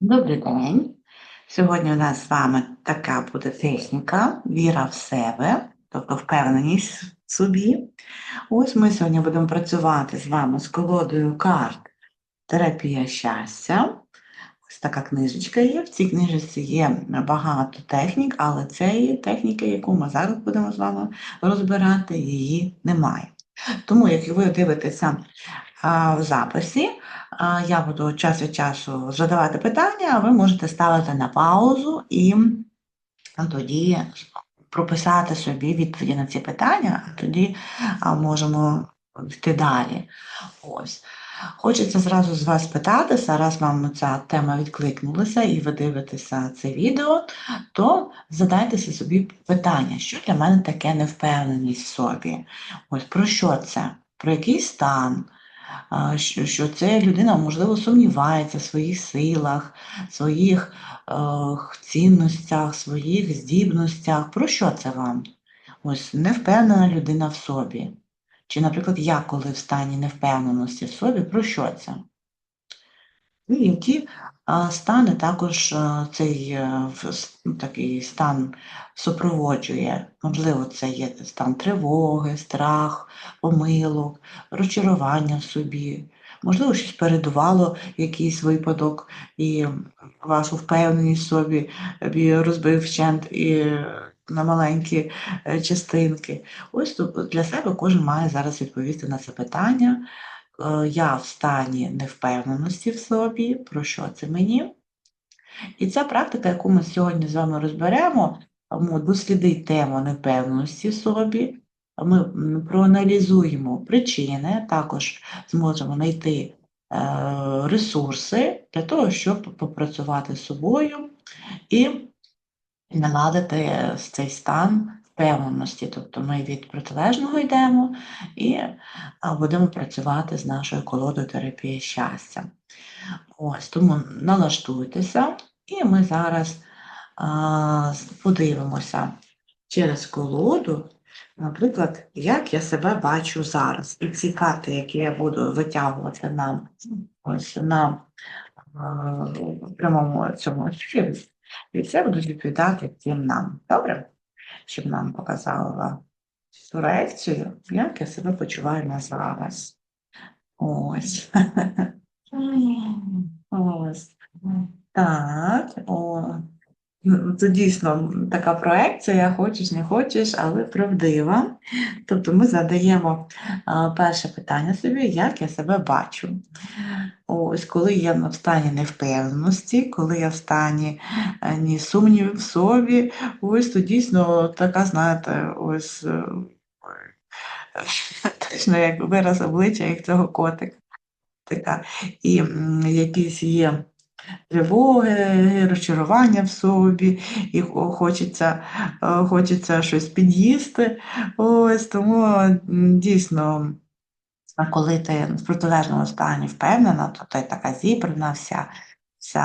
Добрий день. Сьогодні у нас з вами така буде техніка віра в себе, тобто впевненість в собі. Ось ми сьогодні будемо працювати з вами з колодою карт Терапія щастя. Ось така книжечка є. В цій книжці є багато технік, але цієї техніки, яку ми зараз будемо з вами розбирати, її немає. Тому, як ви дивитеся в записі, я буду час від часу задавати питання, а ви можете ставити на паузу і тоді прописати собі відповіді на ці питання, а тоді можемо йти далі. Ось. Хочеться зразу з вас питатися, раз вам ця тема відкликнулася і ви дивитеся це відео, то задайтеся собі питання, що для мене таке невпевненість в собі. Ось про що це? Про який стан? Що, що це людина, можливо, сумнівається в своїх силах, своїх е, цінностях, своїх здібностях. Про що це вам? Ось невпевнена людина в собі. Чи, наприклад, я коли в стані невпевненості в собі, про що це? І які а, стани також цей е, ну, такий стан супроводжує. Можливо, це є стан тривоги, страх, помилок, розчарування в собі. Можливо, щось передувало, якийсь випадок, і вашу впевненість собі розбив вщент і е, на маленькі е, частинки. Ось тут для себе кожен має зараз відповісти на це питання. Е, Я в стані невпевненості в собі, про що це мені? І ця практика, яку ми сьогодні з вами розберемо, дослідить тему невпевненості в собі. Ми проаналізуємо причини, також зможемо знайти е, ресурси для того, щоб попрацювати з собою і наладити цей стан впевненості. Тобто ми від протилежного йдемо і будемо працювати з нашою колодою терапії щастя. Ось, тому налаштуйтеся, і ми зараз а, подивимося через колоду, наприклад, як я себе бачу зараз. І ці карти, які я буду витягувати нам ось на а, прямому цьому ефірі, і це будуть відповідати всім нам. Добре? Щоб нам показала цю реакцію, як я себе почуваю на зараз. Ось. Ось. Так, о. Ну, Це дійсно така проекція, хочеш, не хочеш, але правдива. Тобто ми задаємо перше питання собі, як я себе бачу. Ось коли я в стані невпевненості, коли я в стані е, ні сумнівів в собі, ось то дійсно така, знаєте, ось е, точно як вираз обличчя, як цього котика. І якісь є тривоги, розчарування в собі, і хочеться, е, хочеться щось під'їсти. Ось тому дійсно. Коли ти в протилежному стані впевнена, то ти така зібрана, вся, вся,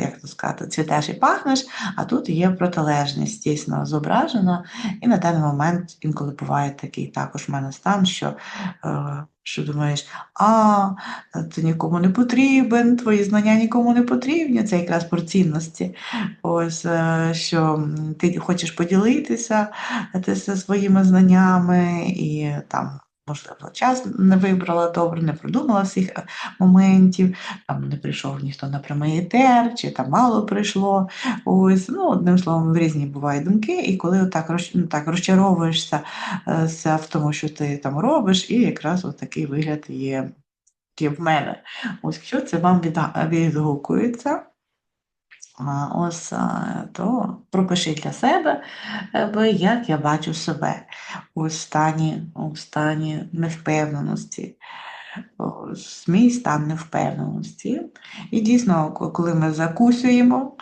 як то сказати, цвітеш і пахнеш, а тут є протилежність дійсно зображена. І на даний момент інколи буває такий також в мене стан, що, е, що думаєш, а, ти нікому не потрібен, твої знання нікому не потрібні. Це якраз про цінності. Ось, е, що ти хочеш поділитися е, ти своїми знаннями і там. Можливо, час не вибрала добре, не продумала всіх е, моментів, там не прийшов ніхто на прямий етер, чи там мало прийшло. Ось, ну, одним словом, різні бувають думки, і коли так, ну, так розчаровуєшся е, в тому, що ти там робиш, і якраз от такий вигляд є, в мене. Ось якщо це вам відгукується, ось, то пропишіть для себе, е, як я бачу себе у стані, у стані невпевненості, мій стан невпевненості. І дійсно, коли ми закусуємо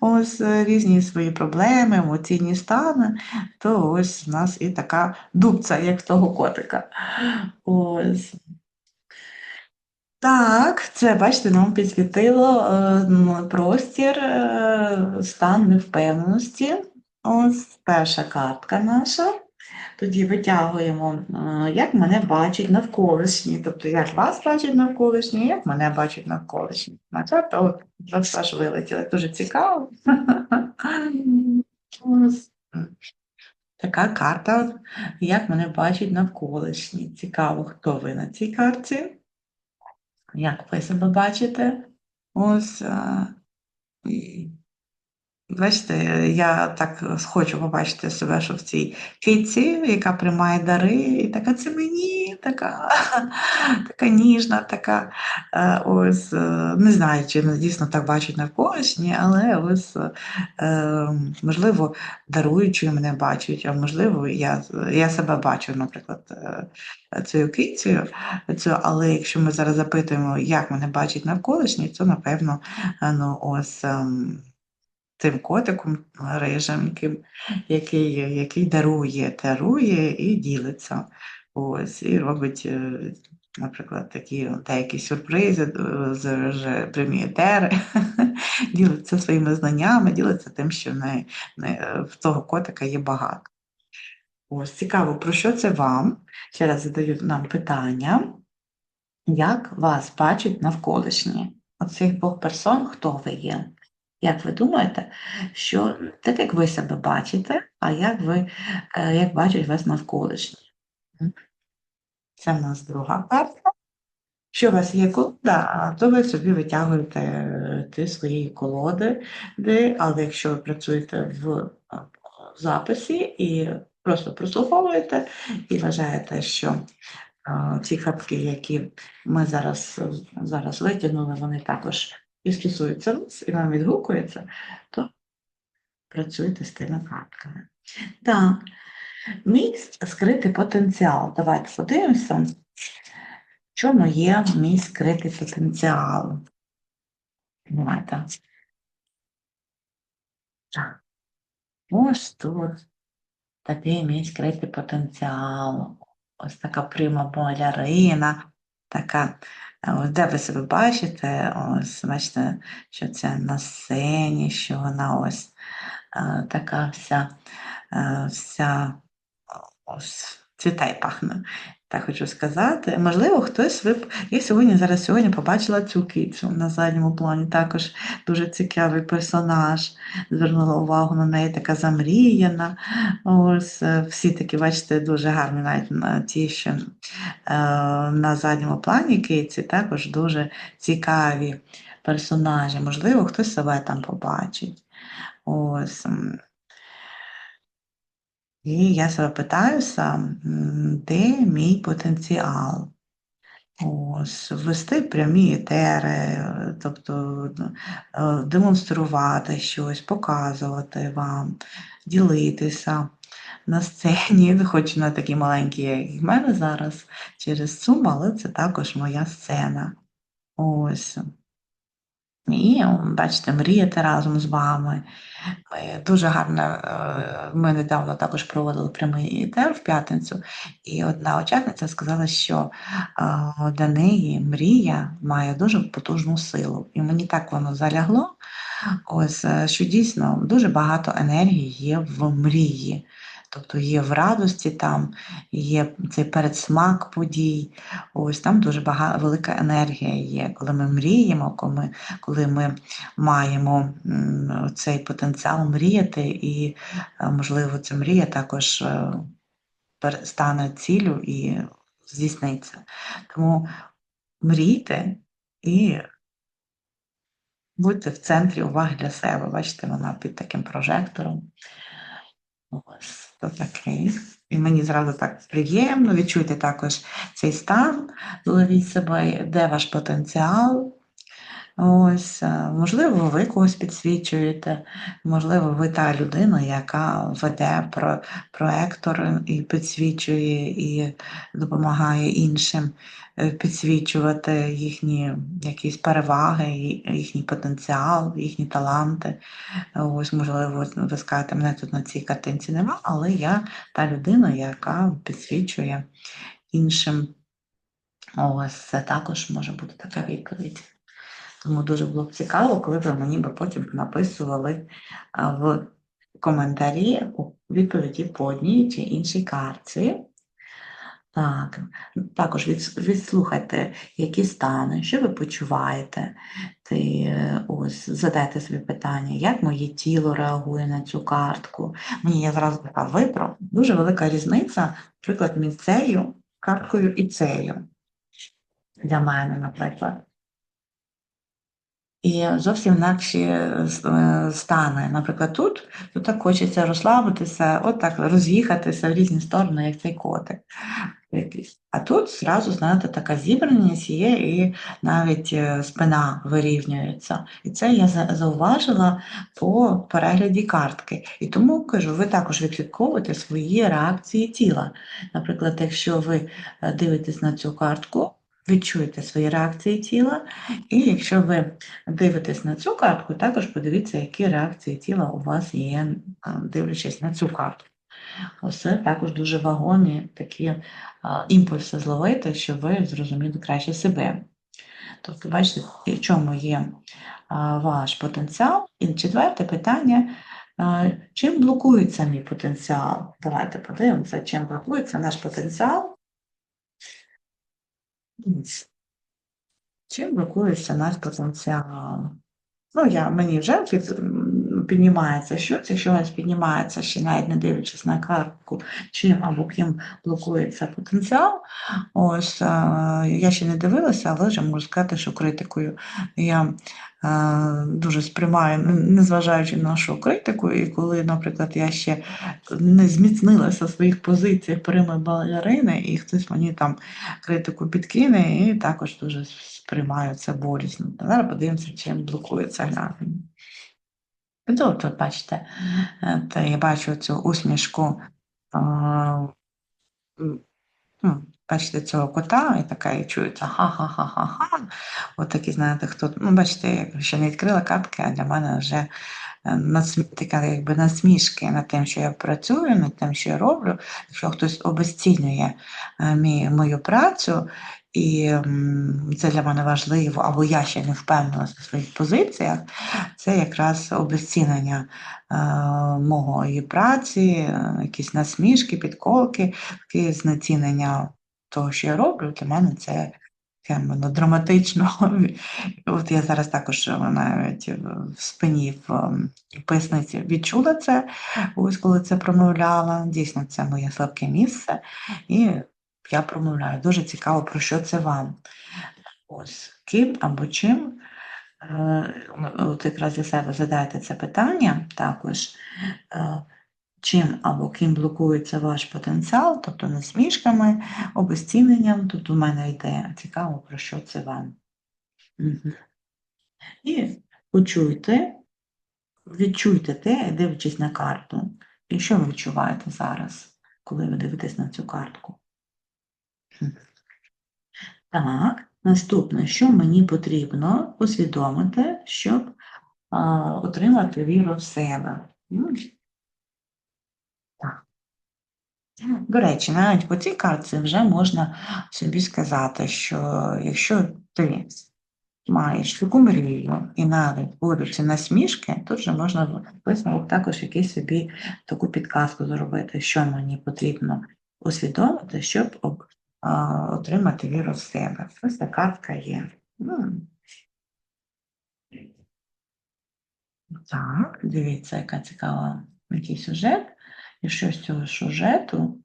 ось е, різні свої проблеми, емоційні стани, то ось в нас і така дубця, як того котика. Ось. Так, це, бачите, нам підсвітило е, простір, е, стан невпевненості. Ось перша картка наша. Тоді витягуємо, е, як мене бачать навколишні, тобто як вас бачать навколишні, як мене бачать навколишні. На карта, зараз аж вилетіла, дуже цікаво. Така карта, як мене бачать навколишні. Цікаво, хто ви на цій карті, як ви себе бачите. Ось. Бачите, я так хочу побачити себе, що в цій китці, яка приймає дари, і така це мені, така, така ніжна, така е, ось е, не знаю, чи дійсно так бачать навколишні, але ось е, можливо даруючою мене бачать, а можливо, я, я себе бачу, наприклад, цією китцею, цю, але якщо ми зараз запитуємо, як мене бачать навколишні, то напевно ну, ось. Тим котиком рижим, яким, який, який дарує, дарує і ділиться. Ось, і робить, е, наприклад, такі деякі сюрпризи е, з ділиться своїми знаннями, ділиться тим, що не, не, в того котика є багато. Ось, цікаво, про що це вам? Ще раз задають нам питання. Як вас бачать навколишні? Оцих двох персон, хто ви є? Як ви думаєте, що так як ви себе бачите, а як ви е, як бачать вас навколишні? Це в нас друга карта. Що у вас є колода, то ви собі витягуєте е, ті свої колоди, де, але якщо ви працюєте в записі і просто прослуховуєте і вважаєте, що ці картки, які ми зараз, зараз витягнули, вони також і стосуються вас, і вам відгукується, то працюйте з тими картками. Так, мій скритий потенціал. Давайте подивимося, в чому є мій скритий потенціал. Давайте. Так. Ось тут такий мій скритий потенціал. Ось така прима балерина, така Ось де ви себе бачите, ось бачите, що це на сцені, що вона ось е, така вся, е, вся ось цвіта пахне. Так хочу сказати. Можливо, хтось ви. Я сьогодні зараз сьогодні побачила цю кицю на задньому плані. Також дуже цікавий персонаж. Звернула увагу на неї, така замріяна. Ось е, всі такі, бачите, дуже гарні, навіть на ті, що е, на задньому плані киці, також дуже цікаві персонажі. Можливо, хтось себе там побачить. Ось. І я себе питаюся, де мій потенціал? Ось, ввести прямі етери, тобто е, демонструвати щось, показувати вам, ділитися на сцені, хоч на такі маленькі, як в мене зараз, через Zoom, але це також моя сцена. Ось. І, бачите, мріяти разом з вами. Ми дуже гарно, е, ми недавно також проводили прямий етер в п'ятницю, і одна учасниця сказала, що е, для неї мрія має дуже потужну силу. І мені так воно залягло, ось е, що дійсно дуже багато енергії є в мрії. Тобто є в радості, там є цей передсмак подій. Ось там дуже багато велика енергія є. Коли ми мріємо, коли ми, коли ми маємо цей потенціал мріяти, і, е, можливо, ця мрія також е, стане ціллю і здійсниться. Тому мрійте і будьте в центрі уваги для себе. Бачите, вона під таким прожектором. Ось то такий. І мені зразу так приємно. Відчуйте також цей стан, ловіть себе, де ваш потенціал. Ось, е, Можливо, ви когось підсвічуєте, можливо, ви та людина, яка веде про проектор і підсвічує і допомагає іншим е, підсвічувати їхні якісь переваги, їхній потенціал, їхні таланти. Ось, Можливо, ви скажете, мене тут на цій картинці нема, але я та людина, яка підсвічує іншим. Ось це також може бути така відповідь. Тому дуже було б цікаво, коли б мені би потім написували в коментарі відповіді по одній чи іншій картці. Так, також відслухайте, які стани, що ви почуваєте. Ти е, ось задайте собі питання, як моє тіло реагує на цю картку. Мені я зразу така випро. Дуже велика різниця, наприклад, між цією карткою і цією. Для мене, наприклад. І зовсім інакші е, е, стани. Наприклад, тут, тут так хочеться розслабитися, от так роз'їхатися в різні сторони, як цей котик. А тут зразу, знаєте, така зібраність є, і навіть е, спина вирівнюється. І це я зауважила по перегляді картки. І тому кажу, ви також відслідковуєте свої реакції тіла. Наприклад, якщо ви дивитесь на цю картку, відчуєте свої реакції тіла, і якщо ви дивитесь на цю картку, також подивіться, які реакції тіла у вас є, дивлячись на цю картку. Ось це також дуже вагомі такі а, імпульси зловити, щоб ви зрозуміли краще себе. Тобто, бачите, в чому є а, ваш потенціал. І четверте питання. а, Чим блокується мій потенціал? Давайте подивимося, чим блокується наш потенціал. Чим блокується наш потенціал? Ну, я, мені вже піднімається щось, якщо у вас піднімається ще навіть не дивлячись на картку, чим або ким блокується потенціал. Ось е, я ще не дивилася, але вже можу сказати, що критикою я е, дуже сприймаю, незважаючи на нашу критику, і коли, наприклад, я ще не зміцнилася в своїх позиціях прими балерини, і хтось мені там критику підкине, і також дуже сприймаю це болісно. Зараз подивимося, чим блокується глянемо. Тут, тут бачите, е, та я бачу цю усмішку. ну, Бачите цього кота, і така і чується ха-ха-ха-ха-ха. От такі, знаєте, хто. Ну, бачите, я ще не відкрила картки, а для мене вже е, насмі... така якби насмішки над тим, що я працюю, над тим, що я роблю. Якщо хтось обесцінює е, мою працю, і це для мене важливо, або я ще не впевнилася в своїх позиціях, це якраз обесцінення е, моєї праці, е, якісь насмішки, підколки, таке знецінення того, що я роблю, для мене це ну, драматично. От я зараз також е, навіть в спині в поясниці відчула це, ось коли це промовляла. Дійсно, це моє слабке місце. І я промовляю. Дуже цікаво, про що це вам. Ось ким або чим. е, От якраз для себе задайте це питання також. е, Чим або ким блокується ваш потенціал, тобто насмішками, обезціненням, тут у мене йде цікаво, про що це вам. І почуйте, відчуйте те, дивлячись на карту. І що ви відчуваєте зараз, коли ви дивитесь на цю картку? Так, наступне, що мені потрібно усвідомити, щоб а, отримати віру в себе. Так. До речі, навіть по цій картці вже можна собі сказати, що якщо ти маєш таку мрію і навіть будуть насмішки, тут вже можна висновок також якийсь собі таку підказку зробити, що мені потрібно усвідомити, щоб отримати віру в себе. Ось така картка є. Так, дивіться, яка цікава який сюжет. І що з цього сюжету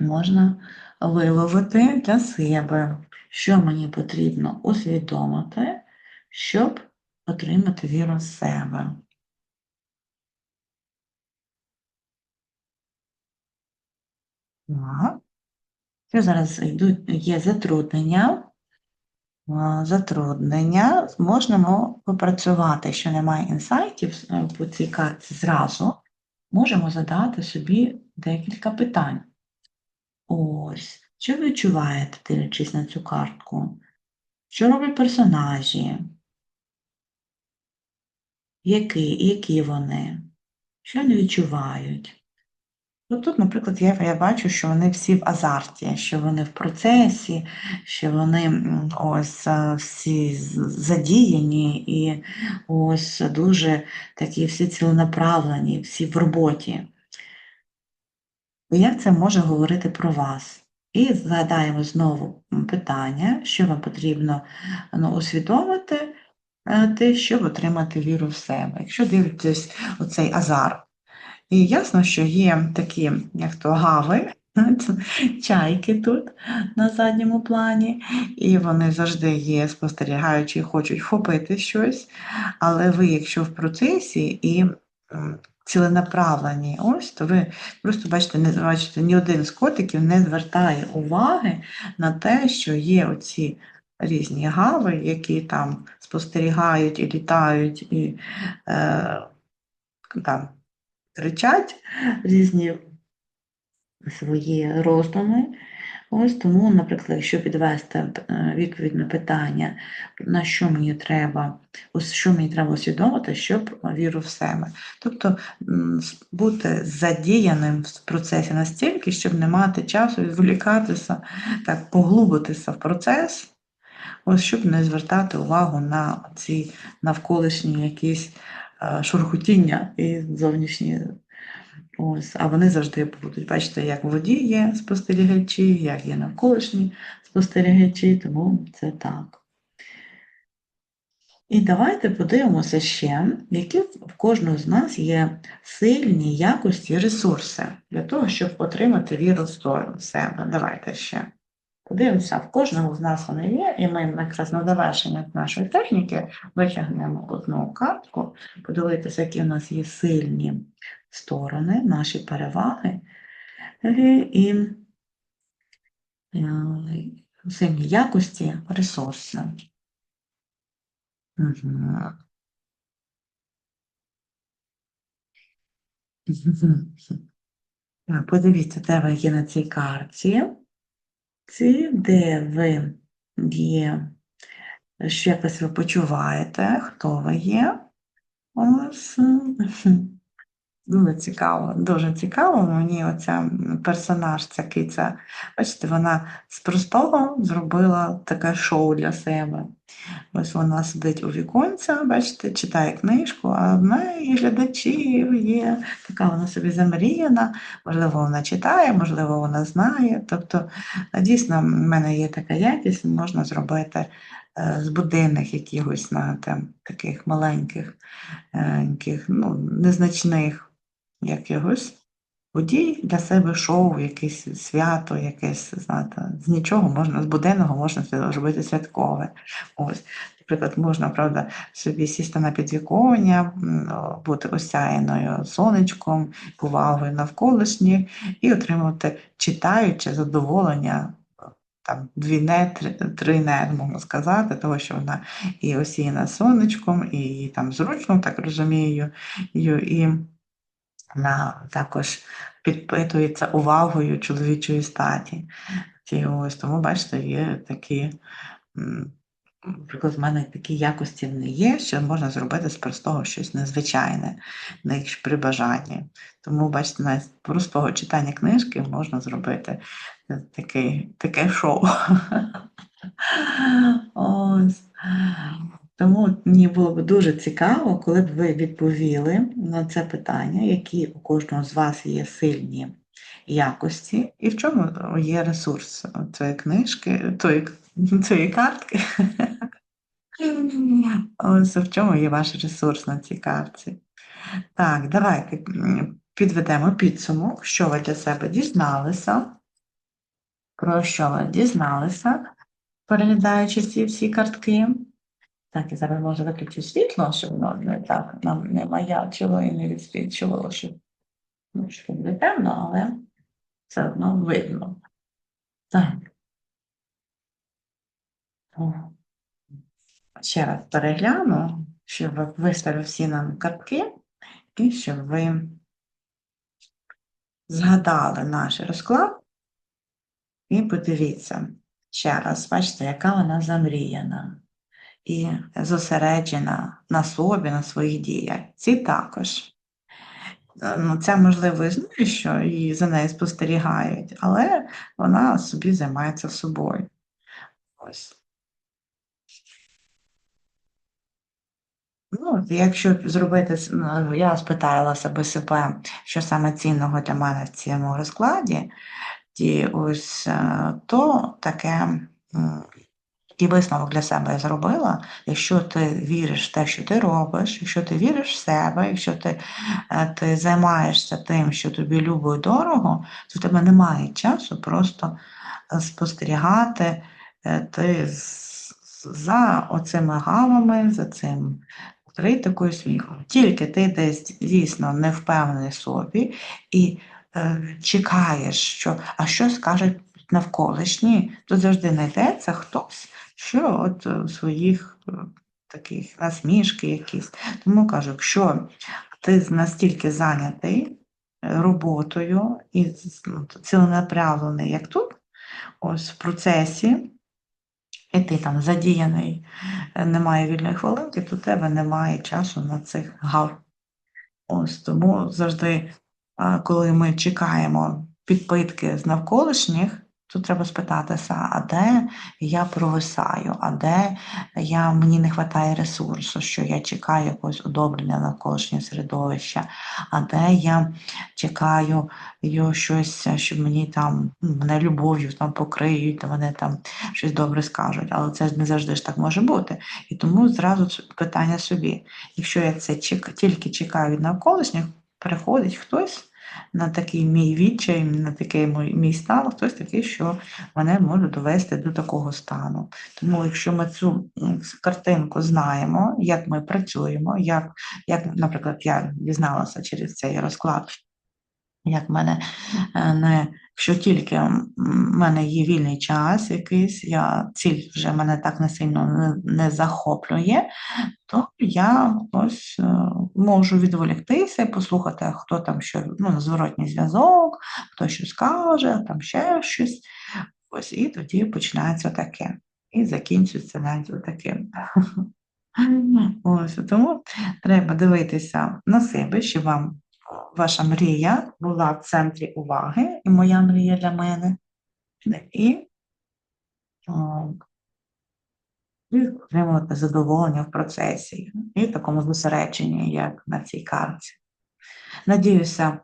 можна виловити для себе, що мені потрібно усвідомити, щоб отримати віру в себе. Так. Що зараз йдуть, є затруднення. Затруднення можемо попрацювати, що немає інсайтів е, по цій картці зразу, можемо задати собі декілька питань. Ось, що ви відчуваєте, дивлячись на цю картку? Що роблять персонажі? Які, які вони? Що вони відчувають? Ну, тут, наприклад, я, я бачу, що вони всі в азарті, що вони в процесі, що вони ось е, всі задіяні і ось дуже такі всі ціленаправлені, всі в роботі. Як це може говорити про вас? І згадаємо знову питання, що вам потрібно ну, усвідомити, е, те, щоб отримати віру в себе. Якщо дивитесь оцей азарт, і ясно, що є такі, як то гави, чайки тут на задньому плані, і вони завжди є спостерігаючі, хочуть вхопити щось, але ви, якщо в процесі і ціленаправлені, ось, то ви просто бачите, не бачите, ні один з котиків не звертає уваги на те, що є оці різні гави, які там спостерігають і літають, і е, там кричать різні свої роздуми. Ось тому, наприклад, якщо підвести е, відповідь на питання, на що мені треба, що мені треба усвідомити, щоб віру в себе. Тобто бути задіяним в процесі настільки, щоб не мати часу відволікатися, так поглубитися в процес, ось щоб не звертати увагу на ці навколишні якісь шурхотіння і зовнішні Ось, а вони завжди будуть. Бачите, як в воді є спостерігачі, як є навколишні спостерігачі, тому це так. І давайте подивимося ще, які в кожного з нас є сильні якості ресурси для того, щоб отримати віру в сто- в себе. Давайте ще подивимося, в кожного з нас вони є, і ми якраз на завершення нашої техніки витягнемо одну картку, подивитися, які в нас є сильні сторони, наші переваги е, і е, сильні якості, ресурси. Так, Подивіться, де ви є на цій карті. Ці, де ви є, що якось ви почуваєте, хто ви є. Ось. Дуже цікаво, дуже цікаво. Мені оця персонаж, ця киця, бачите, вона з простого зробила таке шоу для себе. Ось вона сидить у віконця, бачите, читає книжку, а в неї глядачів є, така вона собі замріяна, можливо, вона читає, можливо, вона знає. Тобто, е, дійсно, в мене є така якість, можна зробити е, з буденних якихось знаєте, таких маленьких, е, ну, незначних якихось подій для себе шоу, якесь свято, якесь, знаєте, з нічого можна, з буденного можна зробити святкове. Ось, наприклад, можна, правда, собі сісти на підвіконня, бути осяяною сонечком, увагою навколишніх і отримувати, читаючи задоволення. Там дві не, три, не, можна сказати, того, що вона і осіяна сонечком, і там зручно, так розумію, і вона також підпитується увагою чоловічої статі. Ті ось, тому, бачите, є такі, наприклад, в мене такі якості в неї є, що можна зробити з простого щось незвичайне, навіть при бажанні. Тому, бачите, навіть з простого читання книжки можна зробити такий, таке шоу. Ось. Тому мені було б дуже цікаво, коли б ви відповіли на це питання, які у кожного з вас є сильні якості, і в чому є ресурс цієї книжки, тої, цієї картки. Ось в чому є ваш ресурс на цій картці. Так, давайте підведемо підсумок, що ви для себе дізналися, про що ви дізналися, переглядаючи ці всі картки. Так, і зараз може виключити світло, щоб воно не так нам не маячило і не відсвічувало, щоб, ну, щоб не темно, але все одно видно. Так. Ще раз перегляну, щоб виставив всі нам картки, і щоб ви згадали наш розклад. І подивіться ще раз, бачите, яка вона замріяна і зосереджена на собі, на своїх діях. Ці також. е, ну, це можливо існує, що і за нею спостерігають, але вона собі займається собою. Ось. Ну, якщо зробити, ну, я спитала себе себе, що саме цінного для мене в цьому розкладі, і ось е, то таке. І висновок для себе зробила, якщо ти віриш в те, що ти робиш, якщо ти віриш в себе, якщо ти, е, ти займаєшся тим, що тобі любо і дорого, то в тебе немає часу просто е, спостерігати е, ти за оцими гавами, за цим критикою сміхом. Тільки ти десь дійсно не впевнений собі і е, чекаєш, що а що скажуть навколишні, то завжди знайдеться хтось, що от е, своїх е, таких насмішки якісь. Тому кажу, якщо ти настільки зайнятий е, роботою і ну, ціленаправлений, як тут, ось в процесі, і ти там задіяний, немає вільної хвилинки, то тебе немає часу на цих гав. Ось тому завжди, коли ми чекаємо підпитки з навколишніх, то треба спитатися, а де я провисаю, а де я, мені не вистачає ресурсу, що я чекаю якогось одобрення навколишнього середовища, а де я чекаю щось, щоб мені там ну, мене любов'ю там покриють, мене там щось добре скажуть. Але це не завжди ж так може бути. І тому зразу питання собі. Якщо я це чек- тільки чекаю від навколишніх, приходить хтось на такий мій відчай, на такий мій, мій стан, хтось такий, що мене може довести до такого стану. Тому якщо ми цю картинку знаємо, як ми працюємо, як, як наприклад, я дізналася через цей розклад, як в мене е, не якщо тільки в мене є вільний час якийсь, я ціль вже мене так не сильно не, не захоплює, то я ось е, можу відволіктися, послухати, хто там що, ну, зворотній зв'язок, хто що скаже, там ще щось. Ось і тоді починається таке. І закінчується навіть таким. Ось тому треба дивитися на себе, щоб вам ваша мрія була в центрі уваги, і моя мрія для мене. І отримувати задоволення в процесі і в такому зосередженні, як на цій карті. Надіюся,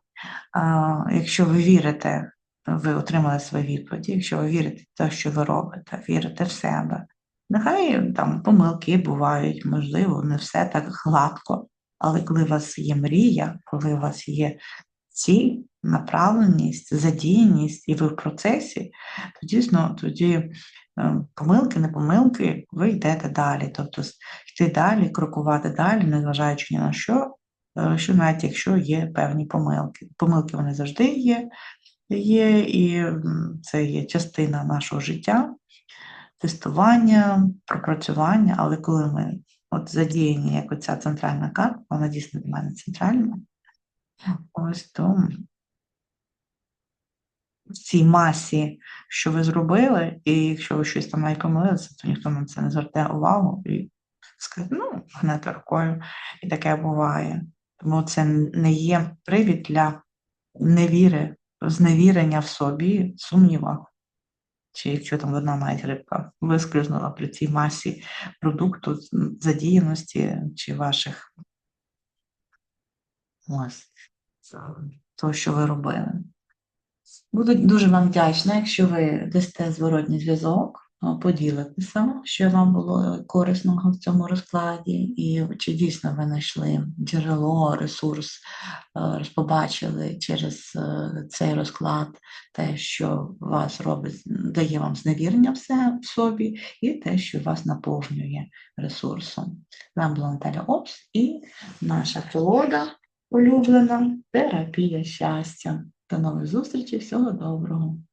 якщо ви вірите, ви отримали свої відповіді, якщо ви вірите в те, що ви робите, вірите в себе. Нехай там помилки бувають, можливо, не все так гладко, але коли у вас є мрія, коли у вас є ціль, направленість, задіяність, і ви в процесі, то дійсно тоді е, помилки, не помилки, ви йдете далі. Тобто йти далі, крокувати далі, незважаючи ні на що, е, що навіть якщо є певні помилки. Помилки вони завжди є, є і це є частина нашого життя, тестування, пропрацювання, але коли ми от задіяні, як оця центральна карта, вона дійсно для мене центральна, ось то в цій масі, що ви зробили, і якщо ви щось там навіть помилилися, то ніхто на це не звертає увагу і скаже, ну, гнете рукою, і таке буває. Тому це не є привід для невіри, зневірення в собі, сумніва. Чи якщо там одна навіть рибка вискользнула при цій масі продукту, задіяності чи ваших? Ось, того, що ви робили. Буду дуже вам вдячна, якщо ви дасте зворотній зв'язок, а, поділитеся, що вам було корисного в цьому розкладі, і чи дійсно ви знайшли джерело, ресурс, е, розпобачили через е, цей розклад те, що вас робить, дає вам зневірення все в собі, і те, що вас наповнює ресурсом. Вами була Наталя Опс і наша колода улюблена терапія щастя. До нових зустрічей, всього доброго!